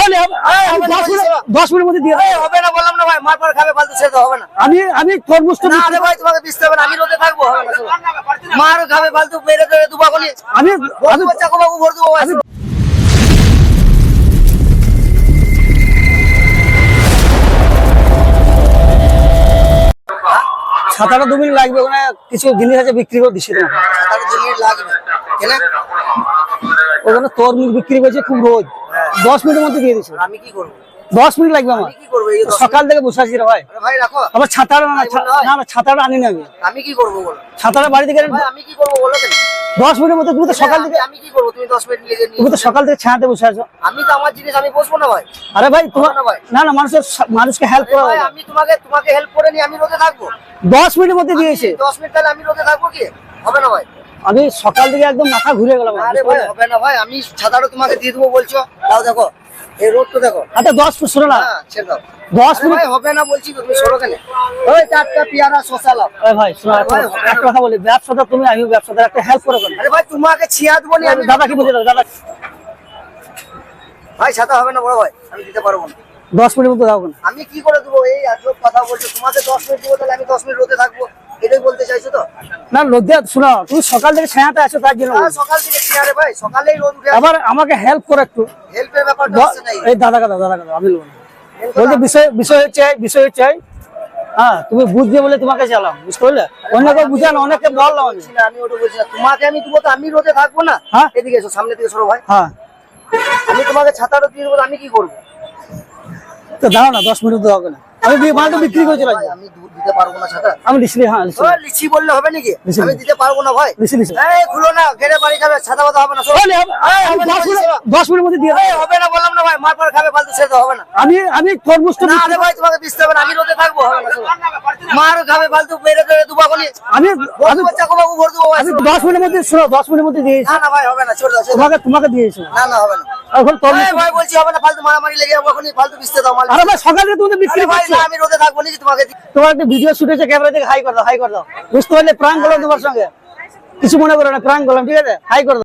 আমি- আমি দশ মিনিট না। দশ মিনিটের মধ্যে দিয়ে হবে না বললাম না ভাই মার খাবে না। আমি আমি তরমুজটা না বিক্রি- রে ভাই তোমাকে বিচতে হবে আমি রোদে থাকব হবে না শোনো। মার খাবে ফালতু মেরে দেবে আমি আমি আমি চাকু ভর দেবো ভাই। ছাতাটা দু মিনিট লাগবে ওখানে কিছু জিনিস আছে বিক্রি করে দিচ্ছি। তোমাকে ছাতার দু মিনিট লাগবে। ওখানে তরমুজ বিক্রি করছে খুব রোজ। দশ মিনিটের মধ্যে দিয়ে দিচ্ছে আমি কি করব? দশ মিনিট লাগবে আমার। কি করব? সকাল থেকে বসে আছি রে ভাই। আবার ছাতাটা না হয়? না না ছাতাটা আনি না আমি। আমি কি করব বলো? ছাতাটা বাড়ি থেকে আমি কি করব বলো দশ মিনিটের মধ্যে তুমি তো সকাল থেকে আমি- কি করব? তুমি দশ মিনিট লেগে নিয়ে তুমি তো সকাল থেকে ছায়াতে বসে আছো। আমি তো আমার জিনিস আমি বসবো না ভাই। আরে ভাই তোমার না ভাই। না না মানুষের মানুষকে হেল্প করা। আমি তোমাকে তোমাকে হেল্প করে নি আমি রোদে থাকব। দশ মিনিটের মধ্যে দিয়েছে। দশ মিনিট তাহলে আমি রোদে থাকব কি? হবে না ভাই। আমি সকাল থেকে একদম মাথা ঘুরে গেলাম আরে ভাই হবে না ভাই আমি ছাতাটা তোমাকে দিয়ে দেবো বলছো। তাও দেখো এই রোদ তো দেখো। আচ্ছা দশ শোনো না হ্যাঁ ছেড়ে দাও। দশ আরে হবে না বলছি তুমি সরো কেন? ওই টাটকা পেয়ারা শসা লাও। আরে ভাই শোনো একটা না। একটা কথা বলি ব্যবসাটা তুমি আমি ব্যবসাদার একটা হেল্প করে দেবো। আরে ভাই তোমাকে ছিয়া দেবো নি আমি দাদা কি বলছে দাদা? ভাই ছাতা হবে না বড় ভাই আমি দিতে পারব না। দশ মিনিট মতো না। আমি কি করে দেবো? এই আজব কথা বলছো তোমাকে দশ মিনিট দেবো তাহলে আমি দশ মিনিট রোদে থাকব। এটাই বলতে চাইছো তো? না লজ্জা শোনো তুমি সকাল থেকে ছায়াতে আছো তার জন্য। সকাল থেকে ছিয়া ভাই সকালেই রোদ উঠে আবার আমাকে হেল্প করো একটু। হেল্পের ব্যাপারটা দ- নাই এই দাদা দাদা আমি বলতে বিষয় বিষয় হচ্ছে বিষয় হচ্ছে হ্যাঁ তুমি বুঝবে বলে তোমাকে চালাম বুঝতে পারলে? অনেকে বুঝে না অনেকে বললাম আমি। আমি ওটা বলছি না তোমাকে আমি দেবো তো আমি রোদে থাকব না? হ্যাঁ। এদিকে এসো সামনে দিকে সরো ভাই। হ্যাঁ। আমি তোমাকে ছাতাটা দিয়ে দেবো আমি কি করব? তো দাঁড়াও না দশ মিনিট হবে না। আমি মালটা বিক্রি করে চলে আমি দুধ দিতে পারব না ছাতা। আমি হ্যাঁ। লিচি বললে হবে নাকি? আমি দিতে পারব না ভাই। এই খুলো না বাড়ি খাবে ছাতা পাতা হবে না। বলে, হবে না দশ বলছি মিনিট শোনো। দশ মিনিটের মধ্যে দিয়ে হবে না বললাম না ভাই মার পর খাবে ফালতু হবে না। আমি আমি তরমুজটা না বিক্রি- ভাই তোমাকে বিচতে হবে না আমি রোদে থাকব হবে না মার খাবে ফালতু মেরে দেবে দুবাগনি আমি আমি চাকু বাবু ভর দেবো আমি দশ মিনিটের মধ্যে শোনো দশ মিনিটের মধ্যে দিয়েছি। না না ভাই হবে না দাও ছোট। দাও। তোমাকে তোমাকে দিয়েছি। না না হবে না। এখন তরমুজ ভাই বলছি হবে না ফালতু মারামারি লেগে যাব এখনই ফালতু বিচতে দাও আরে ভাই সকালে তুমি তো বিক্রি ভাই করছ। আমি রোদে থাকব নাকি তোমাকে? তোমার একটা ভিডিও শুট হয়েছে ক্যামেরা থেকে হাই করে দাও হাই করে দাও। বুঝতে পারলে প্রাণ করলাম তোমার সঙ্গে। কিছু মনে করো না প্রাণ করলাম ঠিক আছে? হাই করে দাও।